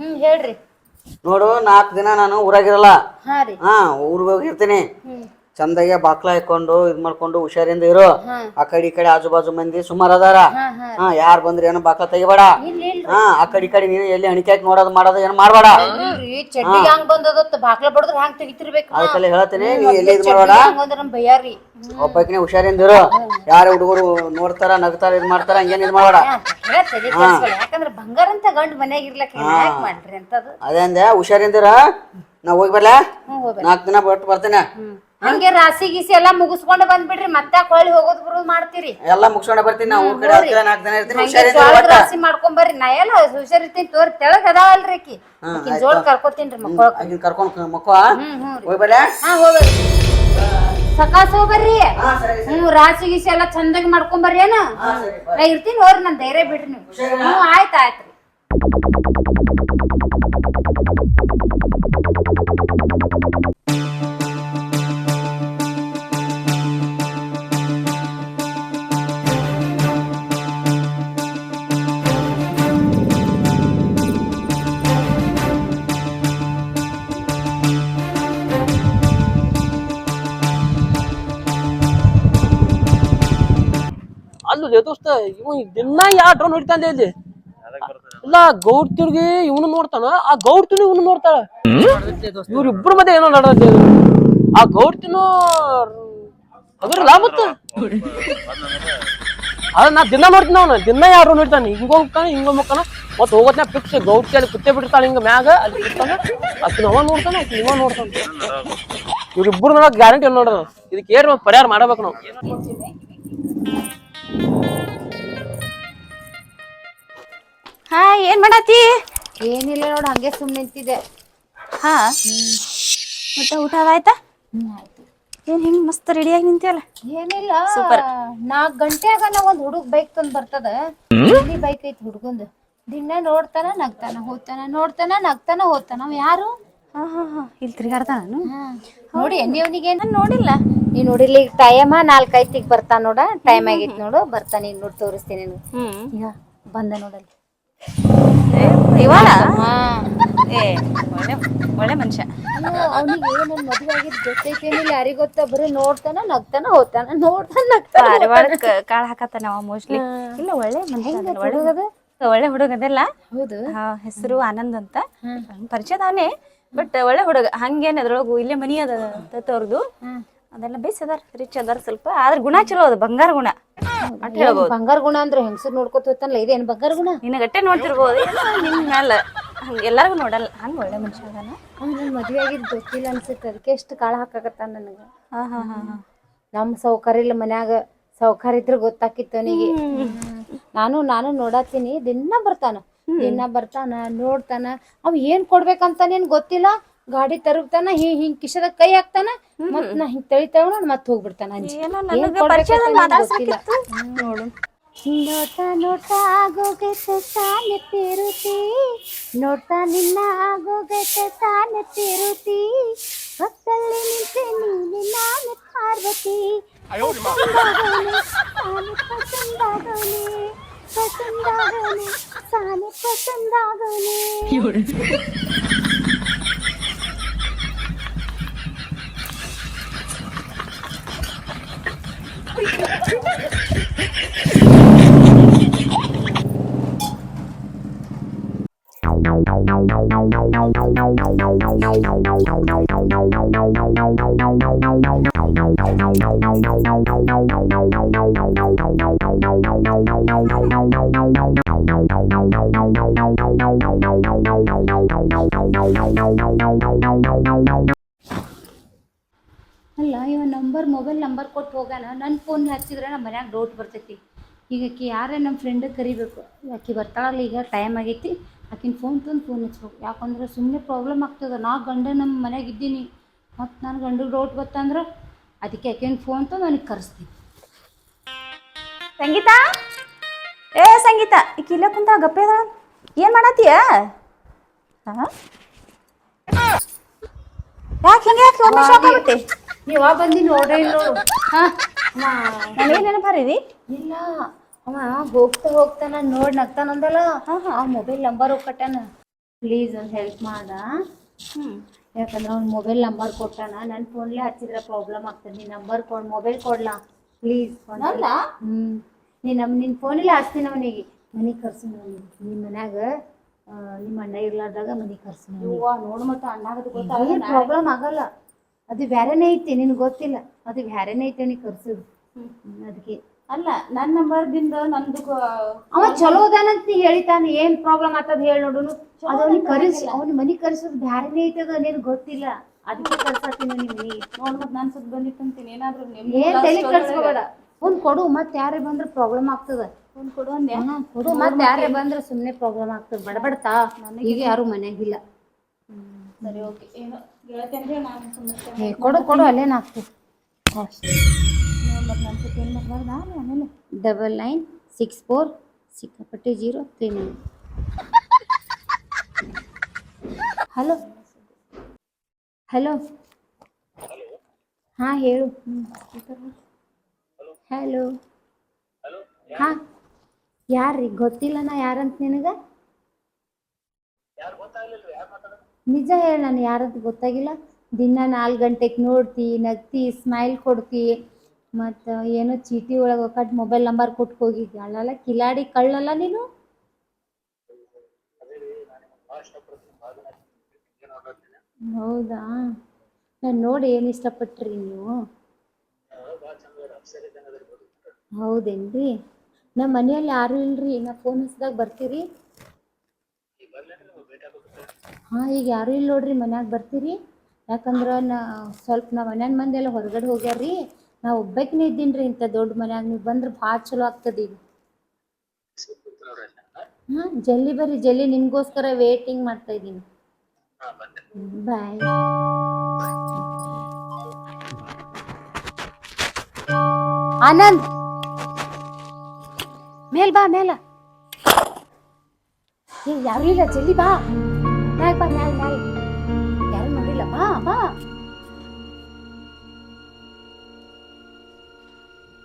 ಹ್ಮ್ ಹೇಳ್ರಿ. ನೋಡು ನಾಲ್ಕು ದಿನ ನಾನು ಊರಾಗಿರಲ್ಲ. ಹಾ ರೀ. ಹಾ ಊರಿಗೆ ಹೋಗಿರ್ತೀನಿ. ಹ್ಮ್. ಚಂದಾಗೆ ಬಾಕ್ಲ ಹಾಕೊಂಡು ಇದ್ ಮಾಡ್ಕೊಂಡು ಹುಷಾರಿಂದ ಇರು. ಆ ಕಡೆ ಈ ಕಡೆ ಆಜು ಬಾಜು ಮಂದಿ ಸುಮಾರು ಅದಾರ. ಹಾ ಯಾರ್ ಬಂದ್ರೆ ಏನೋ ಬಾಕ್ಲ ತೆಗಿಬೇಡ. ಹಾ ಆ ಕಡೆ ಈ ಕಡೆ ನೀನು ಎಲ್ಲಿ ಹಣಿಕೆ ಹಾಕಿ ನೋಡೋದು ಮಾಡೋದು ಏನ್ ಮಾಡಬೇಡ. ಚಡ್ಡಿ ಹಂಗ್ ಬಂದದತ್ತ ಬಾಕ್ಲ ಬಡದ್ರ ಹ್ಯಾಂಗ್ ತೆಗಿತಿರ್ಬೇಕು? ಅದಕ್ಕೆಲ್ಲ ಹೇಳ್ತೀನಿ ನೀ ಎಲ್ಲಿ ಇದ್ ಮಾಡ್ಬೇಡ. ಹಂಗ್ ಬಂದ್ರ ನಮ್ ಬಯ್ಯಾರಿ ಒಬ್ಬಕಿನೇ ಹುಷಾರಿಂದ ಇರು. ಯಾರ ಹುಡುಗರು ನೋಡ್ತಾರ ನಗ್ತಾರ ಇದ್ ಮಾಡ್ತಾರ ಹಂಗೇನ್ ಇದ್ ಮಾಡಬೇಡ. ಯಾಕಂದ್ರೆ ಬಂಗಾರ ಅಂತ ಗಂಡ್ ಮನ್ಯಾಗ ಇರ್ಲಕ್ಕ ಮಾಡ್ರಿ ಅಂತದು? ಅದೇ ಅಂದೆ ಹುಷಾರಿಂದ ಇರ. ನಾ ಹೋಗಿ ಬರ್ಲಾ? ನಾಲ್ಕು ದಿನ ಬಟ್ ಬರ್ತೇನೆ. ಹಂಗೆ ರಾಸಿ ಗೀಸಿ ಎಲ್ಲಾ ಮುಗಿಸ್ಕೊಂಡು ಬಂದ್ಬಿಡ್ರಿ ಮತ್ತೆ ಹೊಳ್ಳಿ ಹೋಗೋದ್ ಬರೋದ್ ಮಾಡ್ತೀರಿ. ಎಲ್ಲಾ ಮುಗಿಸ್ಕೊಂಡೆ ಬರ್ತೀನಿ ನಾವು ನಾಲ್ಕು ಇರ್ತೀನಿ ಹುಷಾರಿಂದ ಒಟ್ಟ. ರಾಸಿ ಮಾಡ್ಕೊಂಡ್ ಬರ್ರಿ. ನಾ ಎಲ್ಲ ಹುಷಾರಿರ್ತೀನಿ ತೋರಿ ತೆಳಗ್ ಅದಾವಲ್ರಿ ಆಕಿ. ಜೋಳ ಕರ್ಕೋತೀನ್ರಿ ಮಕ್ಕಳ ಆಕಿನ್ ಕರ್ಕೊಂಡ್ ಮಕ್ಕಳ. ಹೋಗಿ ಬರ್ಲಾ? ಹಾ ಹೋಗ್ರಿ ಸಕಾಸ ಹೋಗ್ಬರ್ರಿ ಹಾ ಸರಿ ಹ್ಮ್ ರಾಸಿ ಗೀಸಿ ಎಲ್ಲಾ ಚಂದಾಗಿ ಮಾಡ್ಕೊಂಡ್ ಬರ್ರಿ ಏನ? ನಾ ಇರ್ತೀನಿ ಹೋಗ್ರಿ ನನ್ ಧೈರ್ಯ ಬಿಡ್ರಿ ನೀವು. ಹ್ಮ್ ಆಯ್ತ್ ಆಯ್ತ್ರಿ ದೋಸ್ತ ಇವ ದಿನ ಯಾವ ಡ್ರೋನ್ ಹೊಡಿತಾನೆ ಇಲ್ಲಿ ಇಲ್ಲ ಗೌಡ್ ತಿರುಗಿ ಇವನು ನೋಡ್ತಾನ. ಆ ಗೌಡ್ ತಿನ್ನು ಇವನು ನೋಡ್ತಾಳ. ಇವ್ರಿಬ್ರು ಮಧ್ಯೆ ಏನೋ ನಡೆದ ಆ ಗೌಡ್ ತಿನ್ನು ಅದ್ರ ಲಾಭತ್ತ ಅದ ನಾ ದಿನ ನೋಡ್ತೀನಿ ಅವನು. ದಿನ ಯಾವ ಡ್ರೋನ್ ಹೊಡಿತಾನೆ? ಹಿಂಗ ಹೋಗ್ತಾನೆ ಹಿಂಗ ಹೋಗ್ತಾನ. ಮತ್ ಹೋಗೋದ್ನ ಫಿಕ್ಸ್ ಗೌಡ್ ಕೇಳಿ ಕುತ್ತೆ ಬಿಡ್ತಾಳ ಹಿಂಗ ಮ್ಯಾಗ ಅಲ್ಲಿ ಬಿಡ್ತಾನ ಅಷ್ಟು ಅವ ನೋಡ್ತಾನ ಆಕಿನ ಇವ ನೋಡ್ತಾನ. ಇವ್ರಿಬ್ರು ನೋಡಕ್ ಗ್ಯಾರಂಟಿ ನೋಡೋದು ಇದಕ್ಕೆ ಏನು ಪರಿಹಾರ ಮಾಡಬೇಕು ನಾವು? ಹಾ ಏನ್ ಮಾಡತ್ತಿ ಏನಿಲ್ಲ ನೋಡ್ ಹಂಗೆ ಸುಮ್ ನಿಂತಿದೆ ಹಾ. ಮತ್ತೆ ಊಟ ಆಯ್ತಾ? ಹ್ಮ್ ಆಯ್ತು. ಏನ್ ಹಿಂಗ್ ಮಸ್ತ್ ರೆಡಿಯಾಗಿ ನಿಂತಿಯಲ್ಲ? ಏನಿಲ್ಲ ಸೂಪರ್ ನಾಲ್ಕ್ ಗಂಟೆಯಾಗ ನಾವ್ ಒಂದ್ ಹುಡುಗ್ ಬೈಕ್ ತಂದ್ ಬರ್ತದ. ಇಲ್ಲಿ ಬೈಕ್ ಐತಿ ಹುಡುಗಂದು. ದಿನ ನೋಡ್ತಾನ ನಗ್ತಾನ ಹೋಗ್ತಾನ ನೋಡ್ತಾನ ನಗ್ತಾನ ಹೋಗ್ತಾನ. ಅವ ಯಾರು? ಹಾ ಹಾ ಹಾ. ಇಲ್ಲಿ ನೋಡಿ ನೀವನಿಗೆ ನಾನು ನೋಡಿಲ್ಲ. ನೀ ನೋಡಿಲ್ಲ ಈಗ ಟೈಮ ನಾಲ್ಕೈತಿಗ್ ಬರ್ತಾನ ನೋಡ. ಟೈಮ್ ಆಗೈತಿ ನೋಡು. ಬರ್ತಾನ ಈಗ ನೋಡಿ ತೋರಿಸ್ತೀನಿ ನಿನ್ಗೆ. ಹ್ಮ್. ಈಗ ಬಂದ ನೋಡಲ್ಲಿ. ಏ ಒಳ್ಳೆ ಒಳ್ಳೆ ಮನುಷ್ಯ. ಅವನಿಗೆ ನನ್ ಮದುವೆ ಆಗಿದ್ ಯಾರಿಗ್ ಗೊತ್ತ ಬರೀ ನೋಡ್ತಾನ ನಗ್ತಾನ ಹೋಗ್ತಾನ ನೋಡ್ತಾನ ನಗ್ತಾನ ಪಾರಿವಾಳಕ್ ಕಾಳ ಹಾಕತ್ತಾನ ಅವ ಮೋಸ್ಟ್ಲಿ ಇಲ್ಲ ಒಳ್ಳೆ ಮನುಷ್ಯ ಅದಾನ, ಒಳ್ಳೆ ಹುಡುಗದು? ಒಳ್ಳೆ ಹುಡುಗ ಅದೆಲ್ಲ. ಹೌದು. ಹಾ ಹೆಸರು ಆನಂದ್ ಅಂತ. ಪರಿಚಯದವನೇ ಬಟ್ ಒಳ್ಳೆ ಹುಡುಗ. ಹಂಗೇನ್ ಅದ್ರೊಳಗು ಇಲ್ಲೇ ಮನಿ ಅದ ಅವ್ರದ್ದು ಅದೆಲ್ಲ ಬೇಸ್ ಅದಾರ ರಿಚ್ ಅದಾರ ಸ್ವಲ್ಪ. ಆದ್ರೆ ಗುಣ ಚಲೋ ಅದ ಬಂಗಾರ ಗುಣ. ಅಟ್ ಹೇಳ್ಬೋದು. ಬಂಗಾರ ಗುಣ ಅಂದ್ರೆ ಹೆಂಗಸರ್ ನೋಡ್ಕೊತ ಹೋಗ್ತಾನಲ್ಲ ಇದೇನ್ ಬಂಗಾರ ಗುಣ? ನಿನ್ನ ಗಟ್ಟೆ ನೋಡ್ತಿರ್ಬೋದು. ನಿಮ್ ನಿನ್ ಮ್ಯಾಲ? ಹಂಗ ಎಲ್ಲಾರ್ಗು ನೋಡಲ್ಲ. ಹಂಗ ಒಳ್ಳೆ ಮನುಷ್ಯ ಅದಾನ. ಅವ್ನ್ ಮದ್ವೆ ಆಗಿದ್ ಗೊತ್ತಿಲ್ಲ ಅನ್ಸುತ್ತೆ. ಅದಕ್ಕೆ ಎಷ್ಟು ಕಾಳ ಹಾಕಾಕತ್ತ ನನಗ. ಹಾ ಹಾ ಹಾ ಹಾ. ನಮ್ ಸೌಕರ್ಯ ಇಲ್ಲ ಮನ್ಯಾಗ. ಸೌಕರ್ಯ ಇದ್ರ ಗೊತ್ತಾಕಿತ್ತು ಅವನಿಗೆ. ನಾನು ನಾನು ನೋಡತ್ತೀನಿ ದಿನ ಬರ್ತಾನ. ದಿನ ಬರ್ತಾನ ನೋಡ್ತಾನ ಅವ್ ಏನ್ ಕೊಡ್ಬೇಕಂತಾನೇನ್ ಗೊತ್ತಿಲ್ಲ. ಗಾಡಿ ತರುಗ್ತಾನ ಹಿಂಗ್ ಹಿಂಗ್ ಕಿಶದ ಕೈ ಹಾಕ್ತಾನ ಮತ್ ನಾ ಹಿಂಗ್ ತಳಿ ತಗೊಂಡ್ ಮತ್ ಹೋಗ್ಬಿಡ್ತಾನ ಅಂಜಿ. ನೋಡ್ತಾ ಏನ್ ನನಗ ಪರಿಚಯದಲ್ಲಿ ಕೊಡ್ಬೇಕಂತ ಗೊತ್ತಿಲ್ಲ. ಮಾತಾಡ್ಸಕ್ಕಿತ್ತು ನೋಡು ನೋಟ ನೋಟ ಆಗೋಗೈತೆ ತಾನೆ ತಿರುತಿ. ನೋಟ ನಿನ್ನ ಆಗೋಗ ತಾನೆ ತಿರುತಿ. ಹೊತ್ತಲ್ಲಿ ನಿಂತೆ ನೀನೆ ನಾನು ಪಾರ್ವತಿ. ಪಸಂದಾಗೋನೆ, ಪಸಂದಾಗೋನೆ ಪಸಂದಾಗೋನೆ ತಾನೆ ಪಸಂದಾಗೋನೆ ಅಲ್ಲ, ಇವ ನಂಬರ್ ಮೊಬೈಲ್ ನಂಬರ್ ಕೊಟ್ಟು ಹೋಗೋಣ ನನ್ನ ಫೋನ್ ಹಚ್ಚಿದ್ರೆ ನಮ್ಮ ಮನ್ಯಾಗ ಡೌಟ್ ಬರ್ತೈತಿ. ಈಗ ಆಕಿ ಯಾರೇ ನಮ್ಮ ಫ್ರೆಂಡ್ ಕರಿಬೇಕು. ಆಕಿ ಬರ್ತಾಳಲ್ಲ ಈಗ ಟೈಮ್ ಆಗೈತಿ. ಆಕಿನ ಫೋನ್ ತಂದು ಫೋನ್ ಹಚ್ಬೇಕು. ಯಾಕಂದ್ರೆ ಸುಮ್ಮನೆ ಪ್ರಾಬ್ಲಮ್ ಆಗ್ತದೆ. ನಾ ಗಂಡ ನಮ್ಮ ಮನ್ಯಾಗ ಇದ್ದೀನಿ. ಮತ್ತು ನನ್ನ ಗಂಡಗೆ ಡೌಟ್ ಬತ್ತಂದ್ರೆ ಅದಕ್ಕೆ ಆಕಿನ ಫೋನ್ ತೊ ನನಗೆ ಕರೆಸ್ತೀನಿ ಸಂಗೀತ? ಏ ಸಂಗೀತ ಈಕಿ ಇಲ್ಲೇ ಕುಂತ ಗಪ್ಪೆ ಅದ ಏನ್ ಮಾಡತ್ತೀಯ? ಯಾಕೆ ಹಿಂಗೆ ಯಾಕೆ ಒಮ್ಮೆ ಶಾಕ್ ಆಗುತ್ತೆ? ನೀವ ಬಂದಿ ನೋಡೇ ಇಲ್ಲ ನೋಡು. ಹಾ. ನಾನು ಏನ್ ನೆನಪಾರಿದಿ ಇಲ್ಲ ಅವ ಹೋಗ್ತಾ ಹೋಗ್ತಾನ ನೋಡಿ ನಗ್ತಾನಂದಲ್ಲ. ಆ ಮೊಬೈಲ್ ನಂಬರ್ ಕಟ್ಟಾನ ಪ್ಲೀಸ್ ಒಂದು ಹೆಲ್ಪ್ ಮಾಡ. ಹ್ಮ್. ಯಾಕಂದ್ರೆ ಅವ್ನು ಮೊಬೈಲ್ ನಂಬರ್ ಕೊಟ್ಟಾನ. ನನ್ನ ಫೋನ್ಲೇ ಹಚ್ಚಿದ್ರೆ ಪ್ರಾಬ್ಲಮ್ ಆಗ್ತದೆ. ನೀನು ನಂಬರ್ ಕೊಡ್ ಮೊಬೈಲ್ ಕೊಡ್ಲಾ? ಪ್ಲೀಸ್ ಅಲ್ಲ ಹ್ಞೂ ನೀ ನಮ್ಮ ನಿನ್ನ ಫೋನಲ್ಲೇ ಹಚ್ತೀನಿ ಅವನಿಗೆ. ಮನೆಗೆ ಕರ್ಸು ನಿಮ್ಮ ಮನ್ಯಾಗ ನಿಮ್ಮ ಅಣ್ಣ ಇರ್ಲಾರ್ದಾಗ ಮನೆಗೆ ಕರ್ಸು ನೋಡು ಮತ್ತು ಅಣ್ಣ ಪ್ರಾಬ್ಲಮ್ ಆಗಲ್ಲ. ಅದು ಬೇರೆನೇ ಐತಿ ನಿನ್ಗೆ ಗೊತ್ತಿಲ್ಲ. ಅದು ಬೇರೆನೇ ಐತಿ ಅವನಿಗೆ ಕರ್ಸೋದು. ಅದಕ್ಕೆ. ಅಲ್ಲ ನನ್ನ ನಂಬರ್ದಿಂದ ನಂದು ಅವ ಚಲೋ ಅದಾನಂತ ನೀ ಹೇಳಿತಾನ ಏನ್ ಪ್ರಾಬ್ಲಮ್ ಆತದ ಹೇಳಿ ನೋಡುನು. ಅದು ಅವ್ನಿಗೆ ಕರೆಸಿ ಅವ್ನ ಮನಿ ಕರೆಸೋದು ಬ್ಯಾರೆನೇ ಐತದ ನಿನ್ಗೆ ಗೊತ್ತಿಲ್ಲ. ಅದಕ್ಕೆ ಕರ್ಸತ್ತೀನಿ ನಿಮ್ಗೆ ನೋಡ್ ಮತ್ ನಾನ್ ಸುದ್ ಬಂದಿತ್ತಂತೀನಿ ಏನಾದ್ರು ಏನ್ ತಲೆ ಕರ್ಸ್ಕೋಬೇಡ ಒಂದ್ ಕೊಡು ಮತ್ತೆ ಯಾರೇ ಬಂದ್ರ ಪ್ರಾಬ್ಲಮ್ ಆಗ್ತದ. ಫೋನ್ ಕೊಡು ಒಂದ್ ಕೊಡು ಮತ್ತೆ ಯಾರೇ ಬಂದ್ರ ಸುಮ್ನೆ ಪ್ರಾಬ್ಲಮ್ ಆಗ್ತದ. ಬಡಬಡ್ತಾ ಈಗ ಯಾರು ಮನ್ಯಾಗಿಲ್ಲ ಸರಿ ಓಕೆ ಏನೋ ನಾನು ಏ, ಕೊಡು ಕೊಡು ಅಲ್ಲೇನ್ ಡಬಲ್ ನೈನ್ ಸಿಕ್ಸ್ ಫೋರ್ ಸಿಕ್ಕಾಪಟ್ಟೆ zero three nine. Hello. Hello. ಹಾಂ, ಹೇಳು. ಹಲೋ. ಹಾಂ. ಯಾರ್ರಿ? ಗೊತ್ತಿಲ್ಲ ನಾ ಯಾರಂತ ನಿನಗೆ? ನಿಜ ಹೇಳ ನಾನು ಯಾರಂತ ಗೊತ್ತಾಗಿಲ್ಲ. ದಿನ ನಾಲ್ಕು ಗಂಟೆಗೆ ನೋಡ್ತಿ, ನಗ್ತಿ ಸ್ಮೈಲ್ ಕೊಡ್ತಿ. ಮತ್ತು ಏನು ಚೀಟಿ ಒಳಗೆ ಒಕ್ಕಟ್ ಮೊಬೈಲ್ ನಂಬರ್ ಕೊಟ್ಟು ಹೋಗಿದ್ದೆ. ಅಲ್ಲಲ್ಲ ಕಿಲಾಡಿ ಕಳ್ಳಲ್ಲ ನೀನು? ಹೌದಾ? ನಾನು ನೋಡಿ ಏನು ಇಷ್ಟಪಟ್ರಿ ನೀವು? ಹೌದೇನ್ರಿ? ನಮ್ಮ ಮನೆಯಲ್ಲಿ ಯಾರು ಇಲ್ರಿ ನಾ ಫೋನ್ ಹಚ್ಚಿದಾಗ ಬರ್ತೀರಿ? ಹಾಂ ಈಗ ಯಾರು ಇಲ್ಲ ನೋಡ್ರಿ ಮನ್ಯಾಗ ಬರ್ತೀರಿ? ಯಾಕಂದ್ರೆ ನಾ ಸ್ವಲ್ಪ ನಮ್ಮ ಮನ್ಯಾನ ಮಂದಿ ಎಲ್ಲ ಹೊರಗಡೆ ಹೋಗ್ಯಾರ್ರಿ. ನಾ ಒಬ್ಬಾಕಿನೇ ಇದ್ದೀನ್ರಿ ಇಂಥ ದೊಡ್ಡ ಮನ್ಯಾಗ, ನೀವು ಬಂದ್ರೆ ಭಾಳ ಚಲೋ ಆಗ್ತದೆ ಈಗ ಹಾ ಜಲ್ದಿ ಬರ್ರಿ ಜಲ್ದಿ ನಿಮ್ಗೋಸ್ಕರ ವೇಟಿಂಗ್ ಮಾಡ್ತಾ ಇದ್ದೀನಿ. ಬಾಯ್ ಆನಂದ್! ಮೇಲ್ ಬಾ, ಮೇಲ. ಏ ಯಾರು ಇಲ್ಲ ಜಲ್ದಿ ಬಾ. ಮ್ಯಾಗ ಬಾ ಮ್ಯಾಗ ಮ್ಯಾಗ ಯಾರು ನೋಡಿಲ್ಲ? ಬಾ ಬಾ.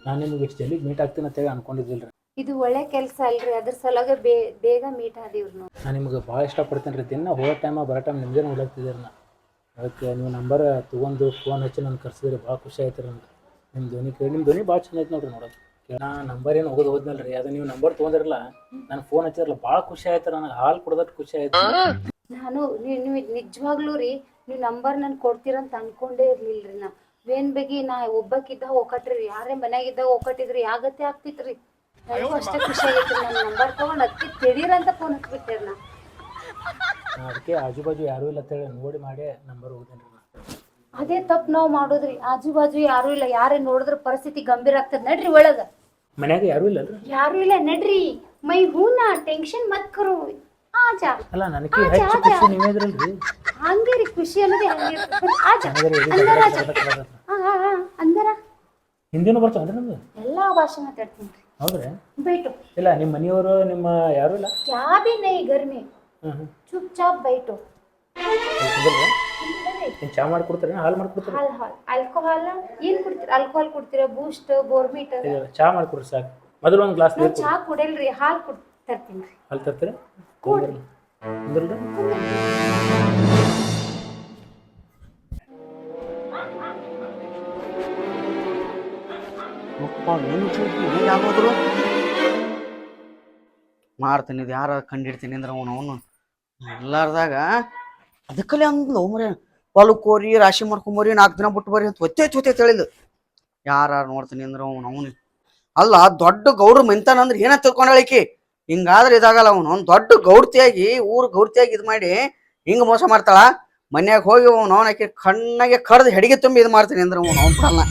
ನಾನು ನಿಮ್ಗೆ ಇಷ್ಟು ಜಲ್ದಿ ಮೀಟ್ ಆಗ್ತೀನಿ ಅಂತೇಳಿ ಅನ್ಕೊಂಡಿದ್ದಿಲ್ಲ ರೀ ಇದು ಒಳ್ಳೆ ಕೆಲಸ ಅಲ್ರಿ ಅದ್ರ ಸಲುವಾಗಿ ಬೇ ಬೇಗ ಮೀಟ್ ಆದೀವ್ರಿ ನಾವು. ನಾನು ನಿಮ್ಗೆ ಭಾಳ ಇಷ್ಟಪಡ್ತೀನಿ ರೀ ದಿನ ಹೋಗೋ ಟೈಮ ಬರೋ ಟೈಮ್ ನಿಮ್ದೇ ನೋಡ್ಲಾಗ್ತಿದ್ದೀರಿ ನಾ. ಅದಕ್ಕೆ ನೀವು ನಂಬರ್ ತೊಗೊಂಡು ಫೋನ್ ಹಚ್ಚಿ ನಾನು ಕರ್ಸಿದ್ರಿ ಭಾಳ ಖುಷಿ ಆಯ್ತು ರೀ ನನಗೆ. ನಿಮ್ಮ ಧ್ವನಿ ಕೇಳಿ ನಿಮ್ಮ ಧ್ವನಿ ಭಾಳ ಚಂದ ಐತೆ ನೋಡ್ರಿ ನೋಡೋದು ನಾ ನಂಬರ್ ಏನು ಹೋಗೋದು ಹೋದ್ನಲ್ಲ ರೀ ಅದು ನೀವು ನಂಬರ್ ತೊಗೊಂಡಿರಲ್ಲ ನಾನು ಫೋನ್ ಹಚ್ಚಿದ್ರಲ್ಲ ಭಾಳ ಖುಷಿ ಆಯ್ತು ನನಗೆ ಹಾಲು ಕೊಡೋದಕ್ಕೆ ಖುಷಿ ಆಯ್ತು ನಾನು ನೀವು ನಿಜವಾಗ್ಲೂ ರೀ ನೀವು ನಂಬರ್ ನನ್ಗೆ ಕೊಡ್ತೀರಂತ ಅನ್ಕೊಂಡೇ ಇರ್ಲಿಲ್ಲ ರೀ ನಾ. ವೇನ್ ಬೇಗಿ ನಾ ಒಬ್ಬಕ್ಕಿದ್ದಾಗ ಒಕ್ಕಟ್ರಿ ಯಾರೇ ಮನ್ಯಾಗಿದ್ದಾಗ ಒಕ್ಕಟ್ಟಿದ್ರಿ ಯಾಗತ್ತೆ ಆಗ್ತಿತ್ರಿ. ನನಗೂ ಅಷ್ಟೇ ಖುಷಿ ಆಗೈತ್ರಿ. ನನ್ನ ನಂಬರ್ ತಗೊಂಡ್ ಅದಕ್ಕೆ ಅಂತ ಫೋನ್ ಹಚ್ಬಿಟ್ಟೆ ನಾ. ಅದಕ್ಕೆ ಆಜು ಬಾಜು ಯಾರೂ ಇಲ್ಲ ಅಂತೇಳಿ ನೋಡಿ ಮಾಡಿ ನಂಬರ್ ಹೋಗ್ತೇನೆ ಅದೇ ತಪ್ಪ ನಾವು ಮಾಡೋದ್ರಿ. ಆಜು ಬಾಜು ಯಾರು ಇಲ್ಲ. ಯಾರೇ ನೋಡಿದ್ರ ಪರಿಸ್ಥಿತಿ ಗಂಭೀರ ಆಗ್ತದೆ ನಡ್ರಿ ಒಳಗ. ಮನ್ಯಾಗ ಯಾರೂ ಇಲ್ಲ ಯಾರು ಇಲ್ಲ ನಡ್ರಿ. ಮೈ ಹೂನಾ ಟೆನ್ಷನ್ ಮತ್ ಕರು. ಆಜ ಅಲ್ಲ ನನಗೆ ಹೆಚ್ಚು ಖುಷಿ ನಿಮ್ಮೇದ್ರಲ್ರಿ ಹಂಗೆ ರೀ ಖುಷಿ ಅನ್ನೋದೇ ಹಂಗೆ. ಆಜ ಅಂದರ ಆಜ ಅಂದರ. ಹಿಂದಿನೂ ನಮ್ದು? ಎಲ್ಲ ಭಾಷೆ ಮಾತಾಡ್ತೀನಿ ಹೌದ್ರೆ. ಬೈಟು. ಇಲ್ಲ ನಿಮ್ಮ ಮನೆಯವರು ನಿಮ್ಮ ಯಾರು ಇಲ್ಲ? ಚಾಬಿ ನೈ ಗರ್ಮಿ. ಚುಪ್ ಚಾಪ್ ಬೈಟು. ಏನು ಚಾ ಮಾಡ್ಕೊಡ್ತೀರಿ? ಹಾಲು ಮಾಡ್ಕೊಡ್ತೀರಿ? ಹಾಲು ಹಾಲು. ಆಲ್ಕೋಹಾಲ್ ಏನು ಕೊಡ್ತೀರ? ಆಲ್ಕೋಹಾಲ್ ಕೊಡ್ತೀರಾ? ಬೂಸ್ಟ್ ಬೋರ್ಮೀಟ್ ಚಾ ಮಾಡ್ಕೊಡ್ರಿ ಸಾಕು. ಮೊದಲು ಒಂದು ಗ್ಲಾಸ್ ಚಾ ಕುಡಿಯಲ್ರಿ. ಹಾಲು ಕೊಡ್ತರ್ತೀನಿ ಹಾಲು ತರ್ತೀರಿ? ಕೊಡ್ರಿ ಮಾಡ್ತೀನಿ ಇದು ಯಾರ ಕಂಡಿಡ್ತೀನಿ ಅಂದ್ರೆ ಅವನು ಅವನು. ಎಲ್ಲಾರ್ದಾಗ ಅದಕ್ಕಲ್ಲೇ ಅಂದ್ಲು ಮರಿ ಹೊಲಕ್ಕೆ ಹೋರಿ ರಾಶಿ ಮಾಡ್ಕೊಂಬರಿ ನಾಲ್ಕು ದಿನ ಬಿಟ್ಟು ಬರ್ರಿ ಅಂತ ಒತ್ತೆ ಒತ್ತೆ ಹೇಳಿದ್ದು ಯಾರು ನೋಡ್ತೀನಿ ಅಂದ್ರೆ ಅವನು ಅವನು. ಅಲ್ಲ, ದೊಡ್ಡ ಗೌರವ ಮಿಂತಾನಂದ್ರೆ ಏನ ತಿಳ್ಕೊಂಡಳಿಕಿ ಹಿಂಗಾದ್ರೆ ಇದಾಗಲ್ಲ ಅವನು ಅವ್ನು ದೊಡ್ಡ ಗೌರ್ತಿಯಾಗಿ ಊರು ಗೌರ್ತಿಯಾಗಿ ಇದು ಮಾಡಿ ಹಿಂಗ ಮೋಸ ಮಾಡ್ತಾಳ ಮನ್ಯಾಗ ಹೋಗಿ ಅವನು ಆಕಿ ಕಣ್ಣಾಗೆ ಕಡ್ದು ಹೆಡಿಗೆ ತುಂಬಿ ಇದು ಮಾಡ್ತೀನಿ ಅಂದ್ರೆ ಅವನು ಅವ್ನು ಬಿಡಲ್ಲ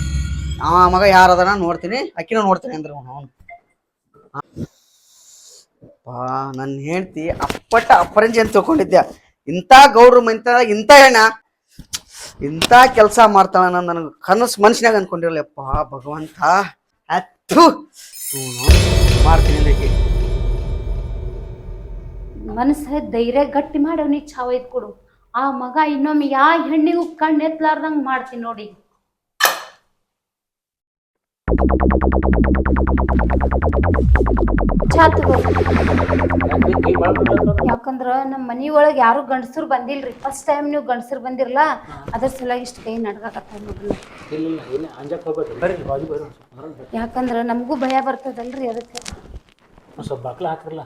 ಆ ಮಗ ಯಾರದನ ನೋಡ್ತೀನಿ ಅಕ್ಕಿನ ನೋಡ್ತೀನಿ ಅಂದ್ರೆ ಅವನು ಅವನು ನನ್ನ ಹೆಂಡ್ತಿ ಅಪ್ಪಟ್ಟ ಅಪರಂಜಿ ಅಂತ ತಿಳ್ಕೊಂಡಿದ್ದೆ ಇಂಥ ಗೌಡ್ರ ಮಂತ ಇಂಥ ಹೆಣ್ಣ ಇಂಥ ಕೆಲಸ ಮಾಡ್ತಾಳ ನಾನು ನನಗೆ ಕನಸು ಮನ್ಸಿನಾಗ ಅನ್ಕೊಂಡಿರಲಿಯಪ್ಪ ಭಗವಂತ ಅತ್ತು ಮಾಡ್ತೀನಿ ಅಂದ್ರೆ ಮನಸ್ಸ ಧೈರ್ಯ ಗಟ್ಟಿ ಮಾಡಿ ಅವನಿಗೆ ಚಾವ ಇದ್ ಕೊಡು ಆ ಮಗ ಇನ್ನೊಮ್ಮೆ ಯಾ ಹೆಣ್ಣಿಗೂ ಕಣ್ಣು ಎತ್ಲಾರ್ದಂಗ್ ಮಾಡ್ತೀನಿ ನೋಡಿ? ಯಾಕಂದ್ರ ನಮ್ಮ ಮನಿ ಒಳಗ್ ಯಾರು ಗಂಡಸರು ಬಂದಿಲ್ರಿ. ಫಸ್ಟ್ ಟೈಮ್ ನೀವು ಗಂಡಸರು ಬಂದಿರಲ್ಲ ಅದ್ರ ಸಲುವಾಗಿ ಇಷ್ಟ ಕೈ ನಡ್ಗಾಕತ್ತ ನೋಡ್ರಿ. ಯಾಕಂದ್ರ ನಮಗೂ ಭಯ ಬರ್ತದಲ್ರಿ ಅದಕ್ಕೆ. ಸ್ವಲ್ಪ ಬಾಕ್ಲ ಹಾಕ್ರಲ್ಲ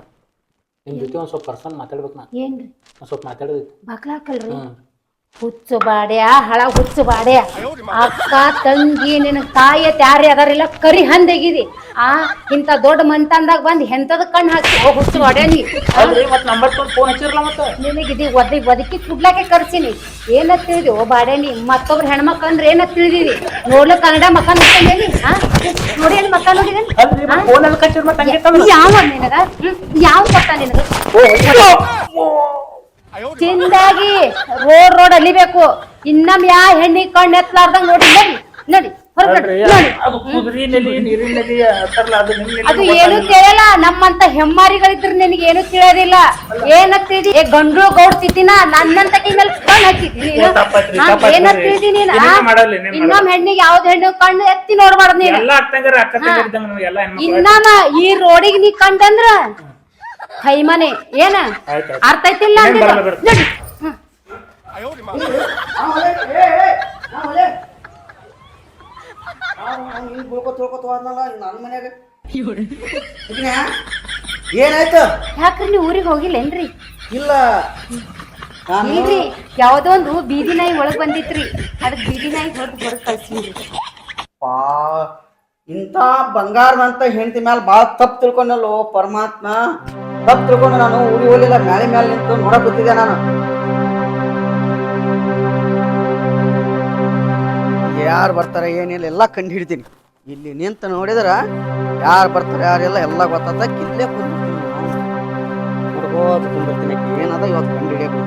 ನಿಮ್ಮ ಜೊತೆ ಒಂದ್ ಸ್ವಲ್ಪ ಪರ್ಸನ್ ಮಾತಾಡ್ಬೇಕು ನಾ ಏನ್ರಿ? ಒಂದ್ ಸ್ವಲ್ಪ ಮಾತಾಡೋದಿತ್ತು ಬಾಕ್ಲ ಹಾಕಲ್ರಿ? ಹುಚ್ಚು ಬಾಡ್ಯ ಹಳ ಹುಚ್ಚು ಬಾಡ್ಯ ಅಕ್ಕ ತಂಗಿ ನಿನ್ ತಾಯಿ ತ್ಯಾರಿ ಯಾರೇ ಅದಾರಿಲ್ಲ ಕರಿ ಹಂದಗಿದಿ. ಆ ಇಂತ ದೊಡ್ಡ ಮಂತಂದಾಗ ಬಂದ್ ಎಂತದ ಕಣ್ಣು ಹಾಕಿ ಓ ಹುಚ್ಚು ಬಾಡ್ಯ ನೀ ನಿನಗಿದಿ ಒದಿ ಒದಕಿ ಕುಡ್ಲಾಕೆ ಕರ್ಸಿನಿ. ಏನ ತಿಳಿದಿ ಓ ಬಾಡ್ಯ ನೀ ಮತ್ತೊಬ್ರ ಹೆಣ್ಮಕ್ಳು ಅಂದ್ರೆ ಏನ ತಿಳಿದಿವಿ ನೋಡ್ಲು ಕನ್ನಡ ಮಕ್ಕ ನೋಡ್ಕೊಂಡೇನಿ ಹಾ ನೋಡಿ ಅಲ್ಲಿ ಮಕ್ಕ ನೋಡಿದೇನಿ. ಯಾವ ನಿನಗ? ಯಾವ ಕೊಟ್ಟ ನಿನಗ? ಚಿಂದಾಗಿ ರೋಡ್ ರೋಡ್ ಅಲಿಬೇಕು. ಇನ್ನಮ್ ಯಾ ಹೆಣ್ಣಿ ಕಣ್ಣು ಎತ್ತಲಾರ್ದಂಗ್ ನೋಡಿ ನಡಿ ನಡಿ ಅದು ಕುದುರೆ ನದಿ ನೀರಿನ ನದಿ ಅಂತಾರಲ್ಲ ಅದು ಏನು ತಿಳಿಯಲ್ಲ ನಮ್ಮಂತ ಹೆಮ್ಮಾರಿಗಳಿದ್ರು ನಿನಗೆ ಏನು ತಿಳಿಯೋದಿಲ್ಲ ಏನತ್ತಿದಿ? ಏ ಗಂಡು ಗೌಡ್ ತಿದ್ದಿನ ನನ್ನಂತ ಕೈ ಮೇಲೆ ಕಣ್ಣು ಹಾಕಿದ್ದೀನಿ ನೀನು? ತಪ್ಪಾಯ್ತ್ರಿ, ತಪ್ಪಾಯ್ತ್ರಿ. ಏನ ನೀನ ಇನ್ನೇನ್ ಇನ್ನೊಮ್ ಹೆಣ್ಣಿಗೆ ಯಾವ್ದು ಹೆಣ್ಣು ಕಣ್ಣು ಎತ್ತಿ ನೋಡ್ಬಾರ್ದು ನೀನು. ಇನ್ನಮ್ಮ ಈ ರೋಡಿಗೆ ನೀ ಕಂಡಂದ್ರ ಕೈಮನೆ ಏನ. ಅರ್ಥ ಐತಿಲ್ಲ ಏನಾಯ್ತು? ಯಾಕ್ರಿ ನೀವು ಊರಿಗೆ ಹೋಗಿಲ್ಲೇನ್ರಿ? ಇಲ್ಲ. ಇಲ್ರಿ ಯಾವ್ದೋ ಒಂದು ಬೀದಿ ನಾಯಿ ಒಳಗ್ ಬಂದಿತ್ರಿ. ಅದಕ್ ಬೀದಿ ನಾಯಿ ಹೊರಗ್ ಹೊರಗ್ ಕಳ್ಸಿನ್ರಿ ಪಾ ಇಂಥ ಬಂಗಾರದಂತ ಹೆಂಡತಿ ಮ್ಯಾಲ ಭಾಳ ತಪ್ಪು ತಿಳ್ಕೊಂಡಲ್ಲೋ ಪರಮಾತ್ಮ. ತಪ್ಪು ತಿಳ್ಕೊಂಡು ನಾನು ಊರಿ ಹೋಲಿಲ್ಲ ಮ್ಯಾಲೆ ಮ್ಯಾಲೆ ನಿಂತು ನೋಡಕ್ ಗೊತ್ತಿದ್ದೆ ನಾನು. ಯಾರು ಬರ್ತಾರೆ ಏನಿಲ್ಲ ಎಲ್ಲ ಕಂಡು ಹಿಡಿತೀನಿ. ಇಲ್ಲಿ ನಿಂತು ನೋಡಿದ್ರ ಯಾರು ಬರ್ತಾರೆ ಯಾರೆಲ್ಲ ಎಲ್ಲ ಗೊತ್ತಾದ ಇಲ್ಲೇ ಕುಂದಿರ್ತೀನಿ ನೋಡ್ಕೋತ ಕುಂದಿರ್ತೀನಿ ಏನದ ಇವತ್ತು ಕಂಡು ಹಿಡಿಯಬೇಕು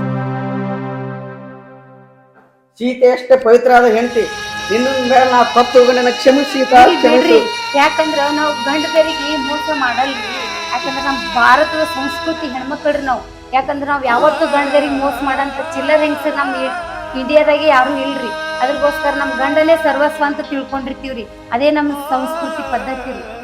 ಸೀತೆ ಎಷ್ಟೇ ಪವಿತ್ರ ಆದ ಹೆಂಡತಿ ಇನ್ನೊಂದ್ ಮೇಲೆ ನಾ ತಪ್ಪು ತಿಳ್ಕೊಂಡು ಕ್ಷಮಿಸಿ ಸೀತಾ ಕ್ಷಮಿಸು. ಯಾಕಂದ್ರ ನಾವು ಗಂಡದರಿಗೆ ಮೋಸ ಮಾಡಲ್ರಿ. ಯಾಕಂದ್ರ ನಮ್ಮ ಭಾರತದ ಸಂಸ್ಕೃತಿ ಹೆಣ್ಮಕ್ಳ್ರಿ ನಾವು. ಯಾಕಂದ್ರೆ ನಾವು ಯಾವತ್ತೂ ಗಂಡರಿಗೆ ಮೋಸ ಮಾಡಂತ ಚಿಲ್ಲರ್ ಹೆಂಗ್ಸ ನಮ್ ಇ- ಇಂಡಿಯಾದಾಗೆ ಯಾರು ಇಲ್ರಿ. ಅದ್ರಗೋಸ್ಕರ ನಮ್ ಗಂಡನೇ ಸರ್ವಸ್ವ ಅಂತ ತಿಳ್ಕೊಂಡಿರ್ತೀವ್ರಿ. ಅದೇ ನಮ್ ಸಂಸ್ಕೃತಿ ಪದ್ಧತಿ ರೀ